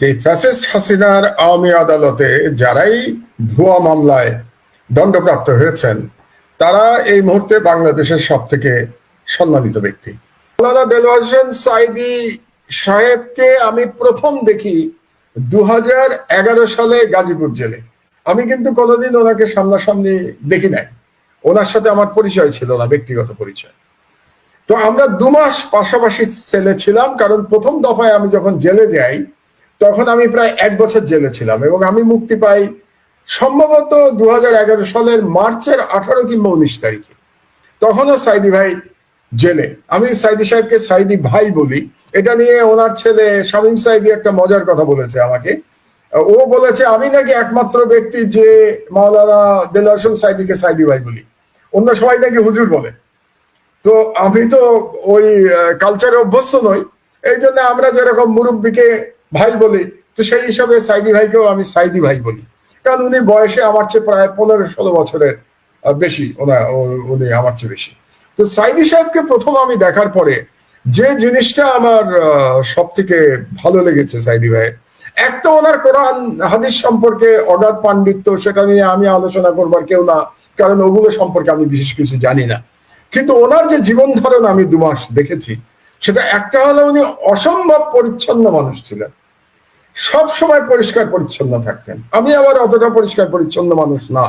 যে ফ্যাসিস্ট হাসিনার আওয়ামী আদালতে যারাই ভুয়া মামলায় দণ্ডপ্রাপ্ত হয়েছেন, তারা এই মুহূর্তে বাংলাদেশের সব থেকে সম্মানিত ব্যক্তি। সাইদি সাহেবকে আমি প্রথম দেখি দু হাজার এগারো সালে গাজীপুর জেলে। আমি কিন্তু কোনোদিন ওনাকে সামনাসামনি দেখি নাই। ওনার সাথে আমার পরিচয় ছিল না, ব্যক্তিগত পরিচয়। তো আমরা দু মাস পাশাপাশি সেলে ছিলাম, কারণ প্রথম দফায় আমি যখন জেলে যাই তখন আমি প্রায় এক বছর জেলে ছিলাম এবং আমি মুক্তি পাই সম্ভবত দু হাজার এগারো সালের মার্চের আঠারো কিংবা উনিশ তারিখে। তখনও সাইদি ভাই জেলে। আমি সাইদি সাহেবকে সাইদি ভাই বলি। এটা নিয়ে ওনার ছেলে শামীম সাইদি একটা মজার কথা বলেছে আমাকে। ও বলেছে, আমি নাকি একমাত্র ব্যক্তি যে মাওলানা দেলার হোসেন সাইদিকে সাইদি ভাই বলি। অন্য সবাই নাকি হুজুর বলে। তো আমি তো ওই কালচারে অভ্যস্ত নই। এই জন্য আমরা যেরকম মুরব্বীকে ভাই বলি, তো সেই হিসাবে সাইদি ভাইকেও আমি সাইদি ভাই বলি। কারণ উনি বয়সে আমার চেয়ে প্রায় পনেরো ষোলো বছরের বেশি, ওনা উনি আমার চেয়ে বেশি। তো সাইদি সাহেবকে প্রথম আমি দেখার পরে যে জিনিসটা আমার সব থেকে ভালো লেগেছে সাইদি ভাই একটা ওনার কোরআন, হাদিস সম্পর্কে অগাধ পাণ্ডিত্য, সেটা নিয়ে আমি আলোচনা করবার কেউ না, কারণ ওগুলো সম্পর্কে আমি বিশেষ কিছু জানি না। কিন্তু ওনার যে জীবন ধারণ আমি দু মাস দেখেছি, সেটা একটা হলো উনি অসম্ভব পরিচ্ছন্ন মানুষ ছিলেন। সব সময় পরিষ্কার পরিচ্ছন্ন থাকতেন। আমি আবার অতটা পরিষ্কার পরিচ্ছন্ন মানুষ না।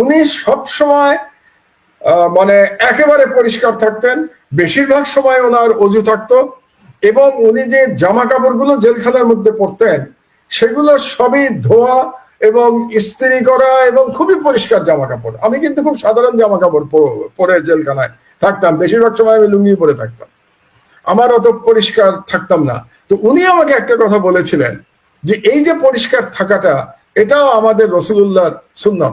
উনি সব সময় মানে একেবারে পরিষ্কার থাকতেন। বেশিরভাগ সময় ওনার অজু থাকতো এবং উনি যে জামা কাপড়গুলো জেলখানার মধ্যে পরতেন, সেগুলো সবই ধোয়া এবং ইস্ত্রি করা এবং খুবই পরিষ্কার জামা কাপড় আমি কিন্তু খুব সাধারণ জামা কাপড় পরে জেলখানায় থাকতাম। বেশিরভাগ সময় আমি লুঙ্গি পরে থাকতাম। আমার অত পরিষ্কার থাকতাম না। তো উনি আমাকে একটা কথা বলেছিলেন যে, এই যে পরিষ্কার থাকাটা, এটাও আমাদের রসুল্লাহর সুন্নাম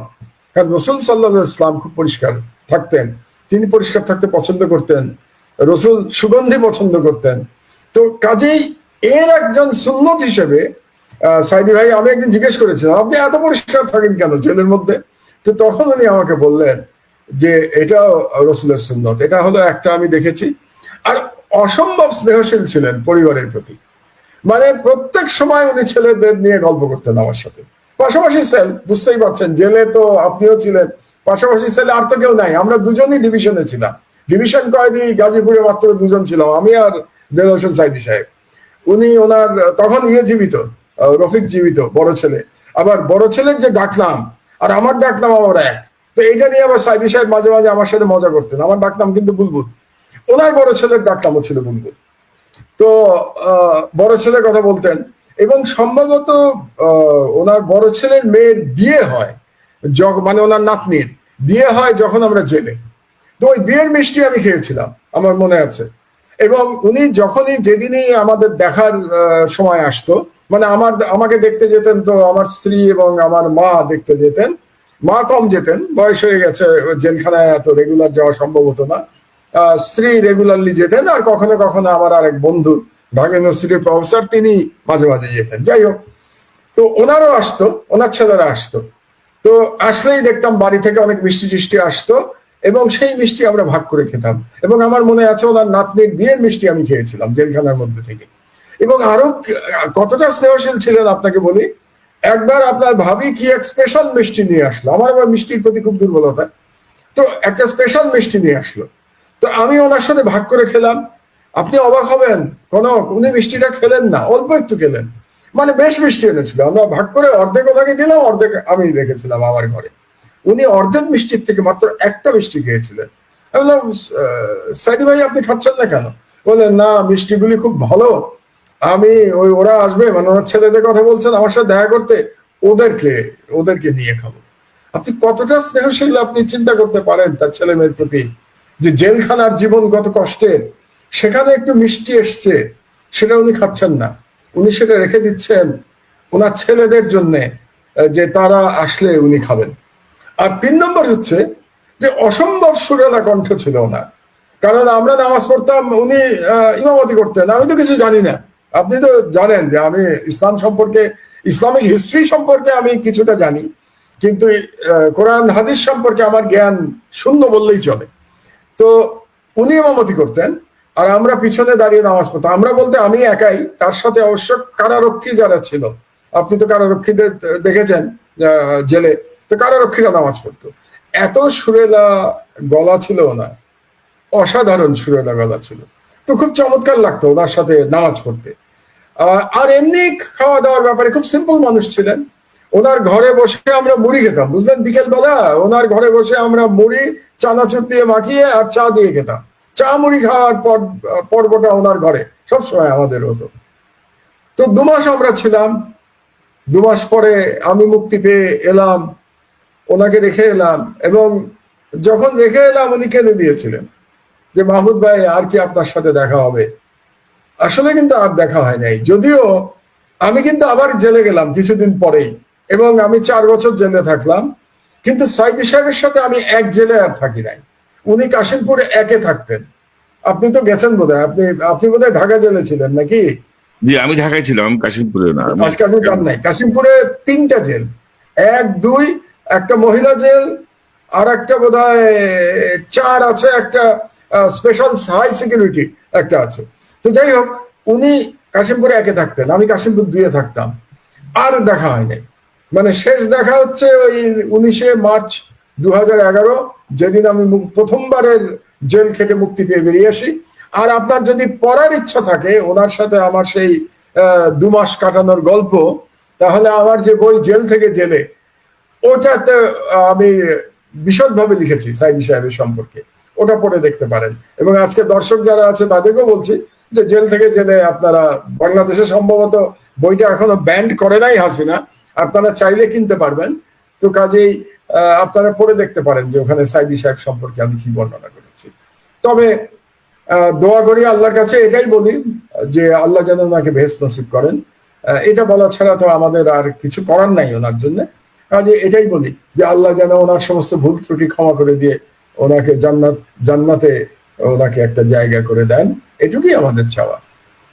কারণ রসুল সাল্লাহ ইসলাম খুব পরিষ্কার থাকতেন। তিনি পরিষ্কার থাকতে পছন্দ করতেন। রসুল সুগন্ধি পছন্দ করতেন। তো কাজেই এর একজন সুন্নত হিসেবে সাইদি ভাই, আমি একদিন জিজ্ঞেস করেছিলাম, আপনি এত পরিষ্কার থাকেন কেন জেলের মধ্যে? তো তখন উনি আমাকে বললেন যে, এটাও রসুলের সুন্নত। এটা হলো একটা আমি দেখেছি। আর অসম্ভব স্নেহশীল ছিলেন পরিবারের প্রতি। মানে প্রত্যেক সময় উনি ছেলেদের নিয়ে গল্প করতেন আমার সাথে। পাশাপাশি সেল বুঝতেই পারছেন, জেলে তো আপনিও ছিলেন। পাশাপাশি সেলে আর তো কেউ নাই। আমরা দুজনই ডিভিশনে ছিলাম। ডিভিশন কয়েদি গাজীপুরে মাত্র দুজন ছিলাম, আমি আর দেল হোসেন সাইদি সাহেব। উনি ওনার, তখন ইয়ে জীবিত রফিক জীবিত, বড় ছেলে। আবার বড় ছেলের যে ডাকনাম, আর আমার ডাকনাম আমার এক। তো এইটা নিয়ে আবার সাইদি সাহেব মাঝে মাঝে আমার সাথে মজা করতেন। আমার ডাকনাম কিন্তু বুলবুল। ওনার বড় ছেলের ডাক ডাকনামও ছিল বুলবুল তো বড় ছেলের কথা বলতেন। এবং সম্ভবত ওনার বড় ছেলের মেয়ের বিয়ে হয় মানে ওনার নাতনির। বিয়ে হয় যখন আমরা জেলে। তো ওই বিয়ের মিষ্টি আমি খেয়েছিলাম, আমার মনে আছে। এবং উনি যখনই যেদিনই আমাদের দেখার সময় আসতো মানে আমার, আমাকে দেখতে যেতেন তো আমার স্ত্রী এবং আমার মা দেখতে যেতেন, মা কম যেতেন, বয়স হয়ে গেছে, জেলখানায় এত রেগুলার যাওয়া সম্ভব হতো না। স্ত্রী রেগুলারলি যেতেন আর কখনো কখনো আমার আরেক বন্ধু ঢাকা ইউনিভার্সিটির প্রফেসর, তিনি মাঝে মাঝে যেতেন। যাই হোক, তো ওনারও আসতো, ওনার ছেলেরা আসতো। তো আসলেই দেখতাম বাড়ি থেকে অনেক মিষ্টি টিষ্টি আসতো এবং সেই মিষ্টি আমরা ভাগ করে খেতাম। এবং আমার মনে আছে ওনার নাতনির বিয়ের মিষ্টি আমি খেয়েছিলাম জেলখানার মধ্যে থেকে। এবং আরও কতটা স্নেহশীল ছিলেন আপনাকে বলি, একবার আপনার ভাবি কি এক স্পেশাল মিষ্টি নিয়ে আসলো। আমার আবার মিষ্টির প্রতি খুব দুর্বলতা। তো একটা স্পেশাল মিষ্টি নিয়ে আসলো। তো আমি ওনার সাথে ভাগ করে খেলাম। আপনি অবাক হবেন কোন উনি মিষ্টিটা খেলেন না অল্প একটু খেলেন। মানে বেশ মিষ্টি এনেছিল আমরা ভাগ করে অর্ধেক ওনাকে দিলাম অর্ধেক আমি রেখেছিলাম আমার ঘরে। উনি অর্ধেক মিষ্টির থেকে মাত্র একটা মিষ্টি খেয়েছিলেন। আমি বললাম "আহ, সাইদি ভাই আপনি খাচ্ছেন না কেন? বললেন না মিষ্টিগুলি খুব ভালো। আমি ওই ওরা আসবে মানে ওনার ছেলেদের কথা বলছেন আমার সাথে দেখা করতে ওদেরকে ওদেরকে নিয়ে খাব। আপনি কতটা স্নেহশীল আপনি চিন্তা করতে পারেন তার ছেলে মেয়ের প্রতি। যে জেলখানার জীবন কত কষ্টের সেখানে একটু মিষ্টি এসছে, সেটা উনি খাচ্ছেন না। উনি সেটা রেখে দিচ্ছেন ওনার ছেলেদের জন্য যে তারা আসলে উনি খাবেন। আর তিন নম্বর হচ্ছে যে অসম্ভব সুরেলা কণ্ঠ ছিল ওনার। কারণ আমরা নামাজ পড়তাম, উনি ইমামতি করতেন। আমি তো কিছু জানি না। আপনি তো জানেন যে আমি ইসলাম সম্পর্কে, ইসলামিক হিস্ট্রি সম্পর্কে আমি কিছুটা জানি। কিন্তু কোরআন, হাদিস সম্পর্কে আমার জ্ঞান শূন্য বললেই চলে। তো উনি ইমামতি করতেন আর আমরা পিছনে দাঁড়িয়ে নামাজ পড়তাম। আমরা বলতে আমি একাই, তার সাথে অবশ্য কারারক্ষী যারা ছিল, আপনি তো কারারক্ষীদের দেখেছেন জেলে, তো কারারক্ষীরা নামাজ পড়তো। এত সুরেলা গলা ছিল ওনার, অসাধারণ সুরেলা গলা ছিল। তো খুব চমৎকার লাগতো ওনার সাথে নামাজ পড়তে। আর এমনি খাওয়া দাওয়ার ব্যাপারে খুব সিম্পল মানুষ ছিলেন। ওনার ঘরে বসে আমরা মুড়ি খেতাম, বুঝলেন? বিকেল বেলা ওনার ঘরে বসে আমরা মুড়ি চানাচুর দিয়ে মাখিয়ে আর চা দিয়ে খেতাম। চা মুড়ি খাওয়ার পর, পর্বটা ওনার ঘরে। সবসময় আমাদের হতো। তো দু মাস আমরা ছিলাম। দু মাস পরে আমি মুক্তি পেয়ে এলাম, ওনাকে রেখে এলাম এবং যখন রেখে এলাম, উনি কেঁদে দিয়েছিলেন যে, মাহমুদ ভাই, আর কি আপনার সাথে দেখা হবে? আসলে কিন্তু আর দেখা হয় নাই। যদিও আমি কিন্তু আবার জেলে গেলাম কিছুদিন পরেই এবং আমি চার বছর জেলে থাকলাম। কিন্তু সাইদি সাহেবের সাথে আমি এক জেলে আর থাকি নাই। উনি কাশিমপুরে একে থাকতেন। আপনি তো গেছেন বোধহয়। আপনি আপনি বোধহয় ঢাকা জেলে ছিলেন নাকি? জি আমি ঢাকায় ছিলাম কাশিমপুরে না। কাশিমপুর নাই। কাশিমপুরে তিনটা জেল। এক দুই একটা মহিলা জেল আর একটা বোধ চার আছে একটা স্পেশাল হাই সিকিউরিটি একটা আছে। তো যাই হোক উনি কাশিমপুরে একে থাকতেন। আমি কাশিমপুর দুয়ে থাকতাম। আর দেখা হয় নাই। মানে শেষ দেখা হচ্ছে ওই উনিশে মার্চ দু এগারো, যেদিন আমি প্রথমবারের জেল থেকে মুক্তি পেয়ে বেরিয়ে আসি। আর আপনার যদি পড়ার ইচ্ছা থাকে, ওনার সাথে আমার সেই দু মাস কাটানোর গল্প, তাহলে আমার যে বই জেল থেকে জেলে, ওটাতে আমি বিশদভাবে লিখেছি সাইদি সাহেবের সম্পর্কে। ওটা পড়ে দেখতে পারেন। এবং আজকে দর্শক যারা আছে, তাদেরকেও বলছি যে জেল থেকে জেলে আপনারা বাংলাদেশে সম্ভবত বইটা এখনও ব্যান্ড করে নাই হাসিনা। আপনারা চাইলে কিনতে পারবেন। তো কাজেই আপনারা পড়ে দেখতে পারেন যে ওখানে সাইদি সাহেব সম্পর্কে আমি কি বর্ণনা করেছি। তবে দোয়া করি আল্লাহর কাছে এটাই বলি, যে আল্লাহ যেন ওনাকে ভেস নসিব করেন এটা বলা ছাড়া তো আমাদের আর কিছু করার নাই ওনার জন্য। কাজে এটাই বলি, যে আল্লাহ যেন ওনার সমস্ত ভুল ত্রুটি ক্ষমা করে দিয়ে ওনাকে জান্নাত, জান্নাতে ওনাকে একটা জায়গা করে দেন। এটুকুই আমাদের চাওয়া।